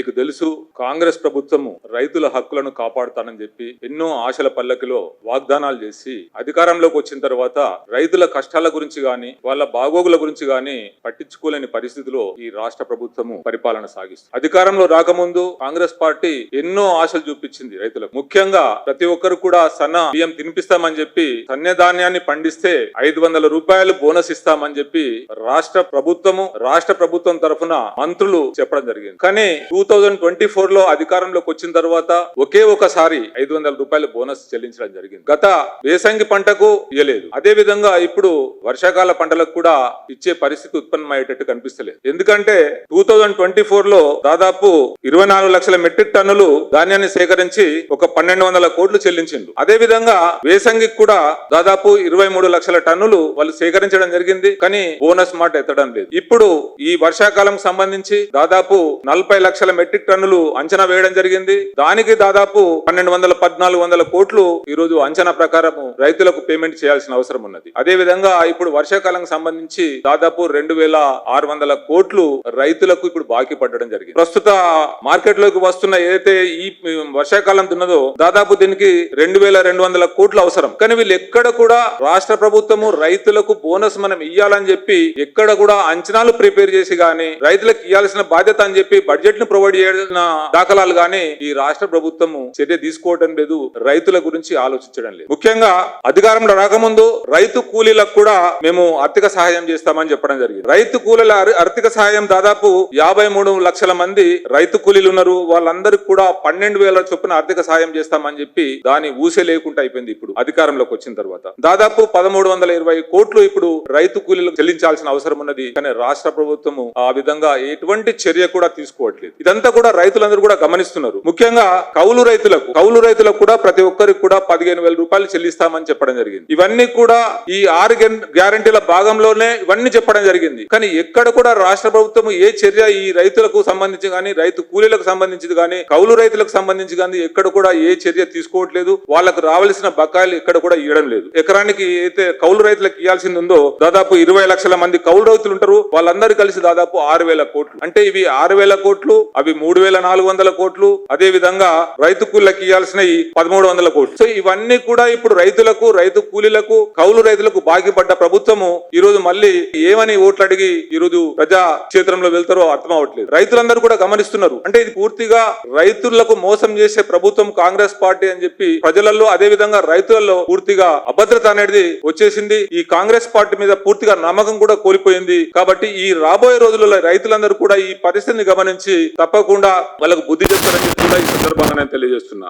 మీకు తెలుసు కాంగ్రెస్ ప్రభుత్వము రైతుల హక్కులను కాపాడుతానని చెప్పి ఎన్నో ఆశల పల్లకిలో వాగ్దానాలు చేసి అధికారంలోకి వచ్చిన తర్వాత రైతుల కష్టాల గురించి గాని వాళ్ళ బాగోగుల గురించి గాని పట్టించుకోలేని పరిస్థితిలో ఈ రాష్ట్ర ప్రభుత్వము పరిపాలన సాగిస్తుంది. అధికారంలో రాకముందు కాంగ్రెస్ పార్టీ ఎన్నో ఆశలు చూపించింది రైతులకు. ముఖ్యంగా ప్రతి ఒక్కరు కూడా సన్న బియ్యం తినిపిస్తామని చెప్పి సన్యధాన్యాన్ని పండిస్తే ఐదు వందల రూపాయలు బోనస్ ఇస్తామని చెప్పి రాష్ట్ర ప్రభుత్వము రాష్ట్ర ప్రభుత్వం తరఫున మంత్రులు చెప్పడం జరిగింది. కానీ టూ థౌజండ్ ట్వంటీ ఫోర్లో అధికారంలోకి వచ్చిన తర్వాత ఒకే ఒకసారి ఐదు వందల రూపాయల బోనస్ చెల్లించడం జరిగింది. గత వేసంగి పంటకు ఇవ్వలేదు అదే విధంగా ఇప్పుడు వర్షాకాల పంటలకు కూడా ఇచ్చే పరిస్థితి ఉత్పన్నమయ్యేటట్టు కనిపిస్తలేదు. ఎందుకంటే టూ థౌజండ్ ట్వంటీ ఫోర్లో దాదాపు ఇరవై నాలుగు లక్షల మెట్రిక్ టన్నులు ధాన్యాన్ని సేకరించి ఒక పన్నెండు వందల కోట్లు చెల్లించిండు అదే విధంగా వేసంగికి కూడా దాదాపు ఇరవై మూడు లక్షల టన్నులు వాళ్ళు సేకరించడం జరిగింది. కానీ బోనస్ మాట ఎత్తడం లేదు. ఇప్పుడు ఈ వర్షాకాలం సంబంధించి దాదాపు నలభై లక్షల మెట్రిక్ టన్నులు అంచనా వేయడం జరిగింది. దానికి దాదాపు పన్నెండు వందల పద్నాలుగు వందల కోట్లు ఈ రోజు అంచనా ప్రకారం రైతులకు పేమెంట్ చేయాల్సిన అవసరం ఉన్నది. అదే విధంగా ఇప్పుడు వర్షాకాలం సంబంధించి దాదాపు రెండు వేల ఆరు వందల కోట్లు రైతులకు ఇప్పుడు బాకీ పడడం జరిగింది. ప్రస్తుత మార్కెట్లోకి వస్తున్న ఏదైతే ఈ వర్షాకాలం దున్నదో దాదాపు దీనికి రెండు వేల రెండు వందల కోట్లు అవసరం. కానీ వీళ్ళు ఎక్కడ కూడా రాష్ట్ర ప్రభుత్వము రైతులకు బోనస్ మనం ఇయ్యాలని చెప్పి ఎక్కడ కూడా అంచనాలు ప్రిపేర్ చేసి గాని రైతులకు ఇవ్వాల్సిన బాధ్యత అని చెప్పి బడ్జెట్ను ప్రొవైడ్ చేయాల్సిన దాఖలాలు గాని ఈ రాష్ట్ర ప్రభుత్వము చర్య తీసుకోవడం లేదు రైతుల గురించి ఆలోచించడం లేదు. ముఖ్యంగా అధికారంలో రాకముందు రైతు కూలీలకు కూడా మేము ఆర్థిక సహాయం చేస్తామని చెప్పడం జరిగింది. రైతు కూలీల ఆర్థిక సహాయం దాదాపు యాభై మూడు లక్షల మంది రైతు కూలీలు ఉన్నారు. వాళ్ళందరికీ కూడా పన్నెండు వేల చొప్పున ఆర్థిక సహాయం చేస్తామని చెప్పి దాని ఊసే లేకుండా అయిపోయింది ఇప్పుడు అధికారంలోకి వచ్చిన తర్వాత. దాదాపు పదమూడు వందల ఇరవై కోట్లు ఇప్పుడు రైతు కూలీలకు చెల్లించాల్సిన అవసరం ఉన్నది. కానీ రాష్ట్ర ప్రభుత్వము ఆ విధంగా ఎటువంటి చర్య కూడా తీసుకోవట్లేదు. ఇదంతా కూడా రైతులందరూ కూడా గమనిస్తున్నారు. ముఖ్యంగా కౌలు రైతులకు కౌలు రైతులకు కూడా ప్రతి ఒక్కరికి కూడా పదిహేను వేల రూపాయలు చెల్లిస్తామని చెప్పడం జరిగింది. ఇవన్నీ కూడా ఈ ఆరు గ్యారంటీల భాగంలోనే ఇవన్నీ చెప్పడం జరిగింది. కానీ ఎక్కడ కూడా రాష్ట్ర ప్రభుత్వం ఏ చర్య ఈ రైతులకు సంబంధించి కానీ రైతు కూలీలకు సంబంధించి కానీ కౌలు రైతులకు సంబంధించి కానీ ఎక్కడ కూడా ఏ చర్య తీసుకోవట్లేదు. వాళ్ళకు రావాల్సిన బకాయిలు ఎక్కడ కూడా ఇవ్వడం లేదు. ఎకరానికి అయితే కౌలు రైతులకు ఇవ్వాల్సింది ఉందో దాదాపు ఇరవై లక్షల మంది కౌలు రైతులు ఉంటారు. వాళ్ళందరూ కలిసి దాదాపు ఆరు వేల కోట్లు. అంటే ఇవి ఆరు వేల కోట్లు అవి మూడు వేల నాలుగు వందల కోట్లు అదే విధంగా రైతు కూలీలకు ఇవ్వాల్సిన పదమూడు వందల కోట్లు. సో ఇవన్నీ కూడా ఇప్పుడు రైతులకు రైతు కూలీలకు కౌలు రైతులకు బాకీ పడ్డ ప్రభుత్వము. ఈ రోజు మళ్ళీ ఏమని ఓట్లు అడిగి ఈ రోజు ప్రజా క్షేత్రంలో వెళ్తారో అర్థం అవట్లేదు రైతులందరూ కూడా గమనిస్తున్నారు. అంటే ఇది పూర్తిగా రైతులకు మోసం చేసే ప్రభుత్వం కాంగ్రెస్ పార్టీ అని చెప్పి ప్రజలలో అదే విధంగా రైతులలో పూర్తిగా అభద్రత అనేది వచ్చేసింది. ఈ కాంగ్రెస్ పార్టీ మీద పూర్తిగా నమ్మకం కూడా కోల్పోయింది. కాబట్టి ఈ రాబోయే రోజులలో రైతులందరూ కూడా ఈ పరిస్థితిని గమనించి తప్పకుండా వాళ్ళకు బుద్ధి చెప్తారని చెప్పి కూడా ఈ సందర్భంగా నేను తెలియజేస్తున్నా.